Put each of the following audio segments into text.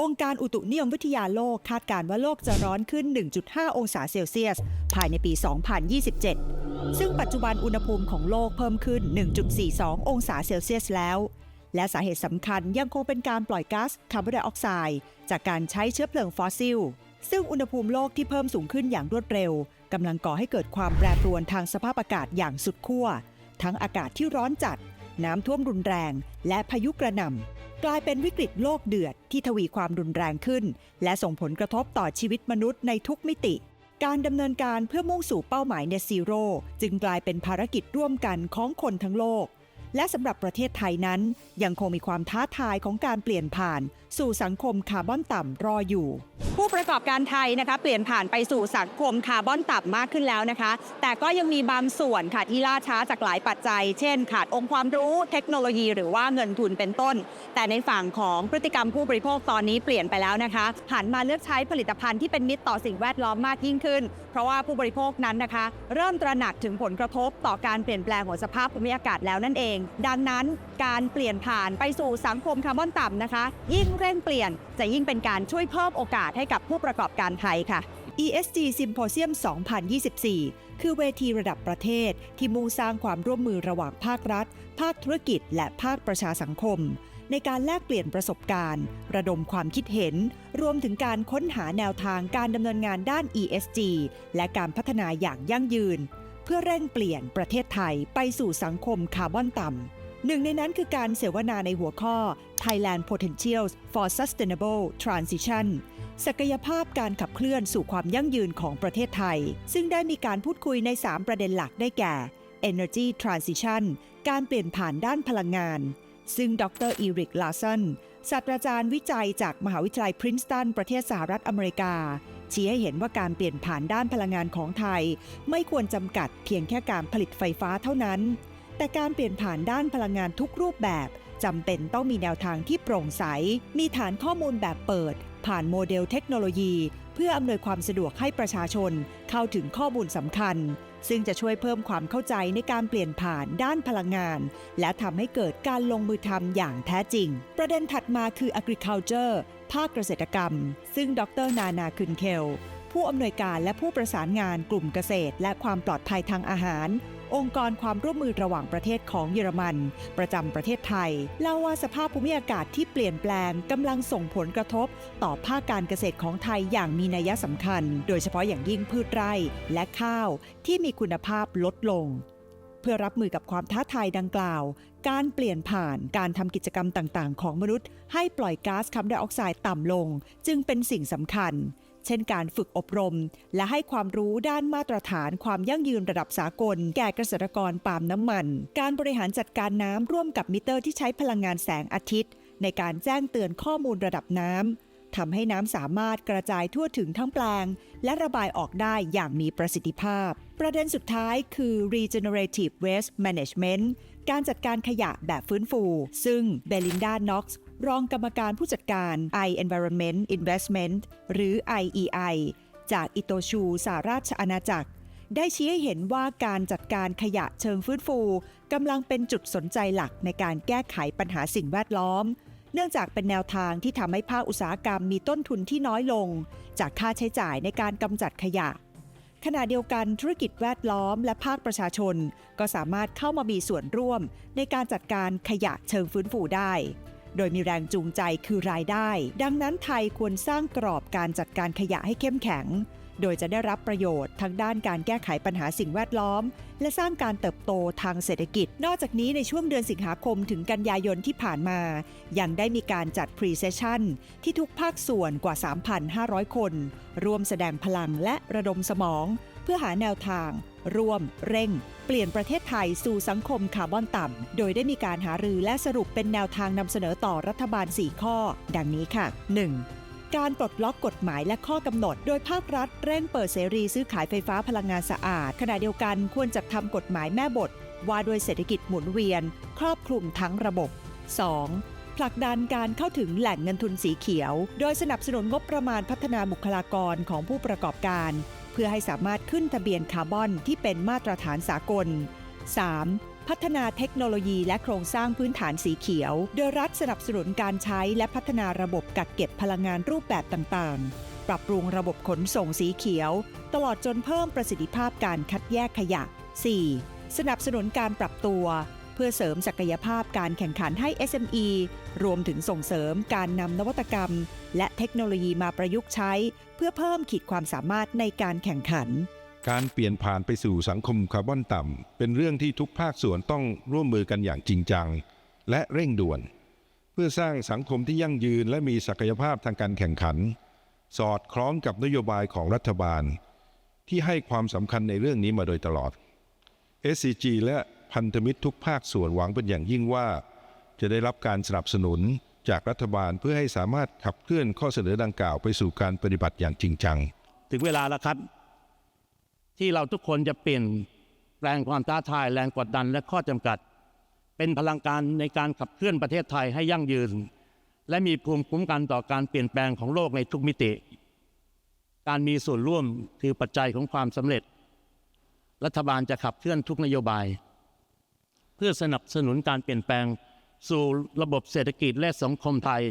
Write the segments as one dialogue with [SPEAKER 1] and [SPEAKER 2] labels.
[SPEAKER 1] องค์การอุตุนิยมวิทยาโลกคาดการว่าโลกจะร้อนขึ้น 1.5 องศาเซลเซียส ภายในปี 2027 ซึ่งปัจจุบันอุณหภูมิของโลกเพิ่มขึ้น 1.42 องศาเซลเซียสแล้ว และสาเหตุสำคัญยังคงเป็นการปล่อยก๊าซคาร์บอนไดออกไซด์จากการใช้เชื้อเพลิงฟอสซิล ซึ่งอุณหภูมิโลกที่เพิ่มสูงขึ้นอย่างรวดเร็วกำลังก่อให้เกิดความแปรปรวนทางสภาพอากาศอย่างสุดขั้วทั้งอากาศที่ร้อนจัด น้ำท่วมรุนแรง และพายุกระหน่ำกลายเป็นวิกฤตโลกเดือดที่ทวีความรุนแรงขึ้น และส่งผลกระทบต่อชีวิตมนุษย์ในทุกมิติ การดำเนินการเพื่อมุ่งสู่เป้าหมาย Net Zero จึงกลายเป็นภารกิจร่วมกันของคนทั้งโลก และสำหรับประเทศไทยนั้น ยังคงมีความท้าทายของการเปลี่ยนผ่าน สู่สังคมคาร์บอนต่ำรออยู่ ผู้ประกอบการไทยนะคะเปลี่ยนผ่านไปสู่สังคมคาร์บอนต่ำมากขึ้นแล้วนะคะ แต่ก็ยังมีบางส่วนค่ะที่ล่าช้าจากหลายปัจจัย เช่น ขาดองค์ความรู้เทคโนโลยีหรือว่าเงินทุนเป็นต้น แต่ในฝั่งของพฤติกรรมผู้บริโภคตอนนี้เปลี่ยนไปแล้วนะคะหันมาเลือกใช้ผลิตภัณฑ์ที่เป็นมิตรต่อสิ่งแวดล้อมมากยิ่งขึ้น เพราะว่าผู้บริโภคนั้นนะคะ เริ่มตระหนักถึงผลกระทบต่อการเปลี่ยนแปลงของสภาพภูมิอากาศแล้วนั่นเอง ดังนั้นการเปลี่ยนผ่านไปสู่สังคมคาร์บอนต่ำนะคะ ยิ่งเร่งเปลี่ยนจะยิ่งเป็นการช่วยเพิ่มโอกาสให้กับผู้ประกอบการไทยค่ะ ESG Symposium 2024 คือเวทีระดับประเทศที่มุ่งสร้างความร่วมมือระหว่างภาครัฐ ภาคธุรกิจ และภาคประชาสังคม ในการแลกเปลี่ยนประสบการณ์ ระดมความคิดเห็น รวมถึงการค้นหาแนวทางการดำเนินงานด้าน ESG และการพัฒนาอย่างยั่งยืน เพื่อเร่งเปลี่ยนประเทศไทยไปสู่สังคมคาร์บอนต่ำ หนึ่งในนั้นคือการเสวนาในหัวข้อ Thailand Potentials for Sustainable Transition ศักยภาพการขับเคลื่อนสู่ความยั่งยืนของประเทศไทย ซึ่งได้มีการพูดคุยใน 3 ประเด็นหลักได้แก่ Energy Transition การเปลี่ยนผ่านด้านพลังงาน ซึ่งดรอีริกลาสันศาสตราจารย์วิจัยจากมหาวิทยาลัยพรินสตันประเทศสหรัฐอเมริกา ชี้ให้เห็นว่าการเปลี่ยนผ่านด้านพลังงานของไทย ไม่ควรจำกัดเพียงแค่การผลิตไฟฟ้าเท่านั้น แต่การเปลี่ยนผ่านด้านพลังงานทุกรูปแบบจำเป็นต้องมีแนวทางที่โปร่งใส มีฐานข้อมูลแบบเปิด ผ่านโมเดลเทคโนโลยี เพื่ออำนวยความสะดวกให้ประชาชนเข้าถึงข้อมูลสำคัญ ซึ่งจะช่วยเพิ่มความเข้าใจในการเปลี่ยนผ่านด้านพลังงาน และทำให้เกิดการลงมือทำอย่างแท้จริง ประเด็นถัดมาคือ agriculture ภาคเกษตรกรรม ซึ่งดรนานาคุนเคลผู้อำนวยการและผู้ประสานงานกลุ่มเกษตร และความปลอดภัยทางอาหาร องค์กรความร่วมมือระหว่างประเทศของเยอรมัน ประจำประเทศไทยเล่าว่าสภาพภูมิอากาศที่เปลี่ยนแปลงกำลังส่งผลกระทบ ต่อภาคการเกษตรของไทยอย่างมีนัยสำคัญ โดยเฉพาะอย่างยิ่งพืชไร่และข้าวที่มีคุณภาพลดลง เพื่อรับมือกับความท้าทายดังกล่าว การเปลี่ยนผ่านการทำกิจกรรมต่างๆ ของมนุษย์ ให้ปล่อยก๊าซคาร์บอนไดออกไซด์ต่ำลง จึงเป็นสิ่งสำคัญ เช่นการฝึกอบรม และให้ความรู้ด้านมาตรฐานความยั่งยืนระดับสากล แก่เกษตรกรปาล์มน้ำมัน การบริหารจัดการน้ำร่วมกับมิเตอร์ที่ใช้พลังงานแสงอาทิตย์ ในการแจ้งเตือนข้อมูลระดับน้ำทำให้น้ำสามารถกระจายทั่วถึงทั้งแปลง และระบายออกได้อย่างมีประสิทธิภาพ ประเด็นสุดท้ายคือ regenerative waste management การจัดการขยะแบบฟื้นฟู ซึ่งเบลินดา น็อกซ์ รองกรรมการผู้จัดการ i Environment Investment หรือ IEI จากอิโตชูสหราชอาณาจักร ได้ชี้ให้เห็นว่าการจัดการขยะเชิงฟื้นฟูกำลังเป็นจุดสนใจหลักในการแก้ไขปัญหาสิ่งแวดล้อม เนื่องจากเป็นแนวทางที่ทำให้ภาคอุตสาหกรรมมีต้นทุนที่น้อยลง จากค่าใช้จ่ายในการกำจัดขยะขณะเดียวกันธุรกิจแวดล้อมและภาคประชาชน ก็สามารถเข้ามามีส่วนร่วมในการจัดการขยะเชิงฟื้นฟูได้ โดยมีแรงจูงใจคือรายได้ ดังนั้นไทยควรสร้างกรอบการจัดการขยะให้เข้มแข็ง โดยจะได้รับประโยชน์ทั้งด้านการแก้ไขปัญหาสิ่งแวดล้อม และสร้างการเติบโตทางเศรษฐกิจ นอกจากนี้ในช่วงเดือนสิงหาคมถึงกันยายนที่ผ่านมา ยังได้มีการจัดพรีเซสชั่นที่ทุกภาคส่วนกว่า 3,500 คน ร่วมแสดงพลังและระดมสมอง เพื่อหาแนวทาง ร่วมเร่ง เปลี่ยนประเทศไทยสู่สังคมคาร์บอนต่ำ โดยได้มีการหารือและสรุปเป็นแนวทางนำเสนอต่อรัฐบาล 4 ข้อ ดังนี้ค่ะ 1. การปลดล็อกกฎหมายและข้อกำหนด โดยภาครัฐเร่งเปิดเสรีซื้อขายไฟฟ้าพลังงานสะอาด ขณะเดียวกันควรจัดทำกฎหมายแม่บท ว่าด้วยเศรษฐกิจหมุนเวียน ครอบคลุมทั้งระบบ 2. ผลักดันการเข้าถึงแหล่งเงินทุนสีเขียว โดยสนับสนุนงบประมาณพัฒนาบุคลากรของผู้ประกอบการ เพื่อให้สามารถขึ้นทะเบียนคาร์บอนที่เป็นมาตรฐานสากล 3. พัฒนาเทคโนโลยีและโครงสร้างพื้นฐานสีเขียว โดยรัฐสนับสนุนการใช้และพัฒนาระบบกักเก็บพลังงานรูปแบบต่างๆ ปรับปรุงระบบขนส่งสีเขียว ตลอดจนเพิ่มประสิทธิภาพการคัดแยกขยะ 4. สนับสนุนการปรับตัว เพื่อเสริมศักยภาพการแข่งขันให้ SME รวมถึงส่งเสริมการนำนวัตกรรม และเทคโนโลยีมาประยุกต์ใช้ เพื่อเพิ่มขีดความสามารถในการแข่งขัน
[SPEAKER 2] การเปลี่ยนผ่านไปสู่สังคมคาร์บอนต่ำ เป็นเรื่องที่ทุกภาคส่วนต้องร่วมมือกันอย่างจริงจัง และเร่งด่วน เพื่อสร้างสังคมที่ยั่งยืนและมีศักยภาพทางการแข่งขัน สอดคล้องกับนโยบายของรัฐบาล ที่ให้ความสำคัญในเรื่องนี้มาโดยตลอด SCG และ พันธมิตรทุกภาคส่วนหวังเป็นอย่างยิ่งว่า จะได้รับการสนับสนุนจากรัฐบาลเพื่อให้สามารถขับเคลื่อนข้อเสนอดังกล่าวไปสู่การปฏิบัติอย่างจริงจัง
[SPEAKER 3] ถึงเวลาแล้วครับ ที่เราทุกคนจะเปลี่ยนแปลงความท้าทายแรงกดดันและข้อจำกัด เป็นพลังการในการขับเคลื่อนประเทศไทยให้ยั่งยืน และมีภูมิคุ้มกันต่อการเปลี่ยนแปลงของโลกในทุกมิติ การมีส่วนร่วมคือปัจจัยของความสำเร็จ รัฐบาลจะขับเคลื่อนทุกนโยบาย พื่อสนับสนุนการเปลี่ยนแปลง สู่ระบบเศรษฐกิจและสังคมไทย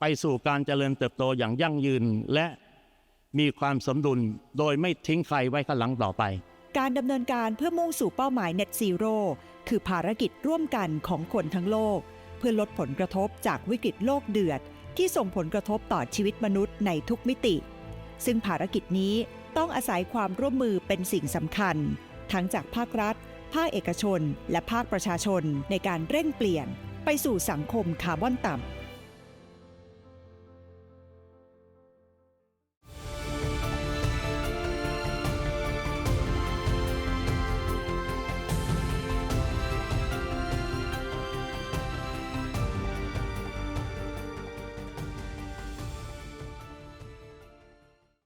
[SPEAKER 3] ไปสู่การเจริญเติบโตอย่างยั่งยืนและมีความสมดุลโดยไม่ทิ้งใครไว้ข้างหลังต่อไป
[SPEAKER 1] การดำเนินการเพื่อมุ่งสู่เป้าหมาย Net Zero คือภารกิจร่วมกันของคนทั้งโลก เพื่อลดผลกระทบจากวิกฤตโลกเดือด ที่ส่งผลกระทบต่อชีวิตมนุษย์ในทุกมิติ ซึ่งภารกิจนี้ต้องอาศัยความร่วมมือเป็นสิ่งสำคัญ ทั้งจากภาครัฐ ภาคเอกชน และภาคประชาชนในการเร่งเปลี่ยน ไปสู่สังคมคาร์บอนต่ำ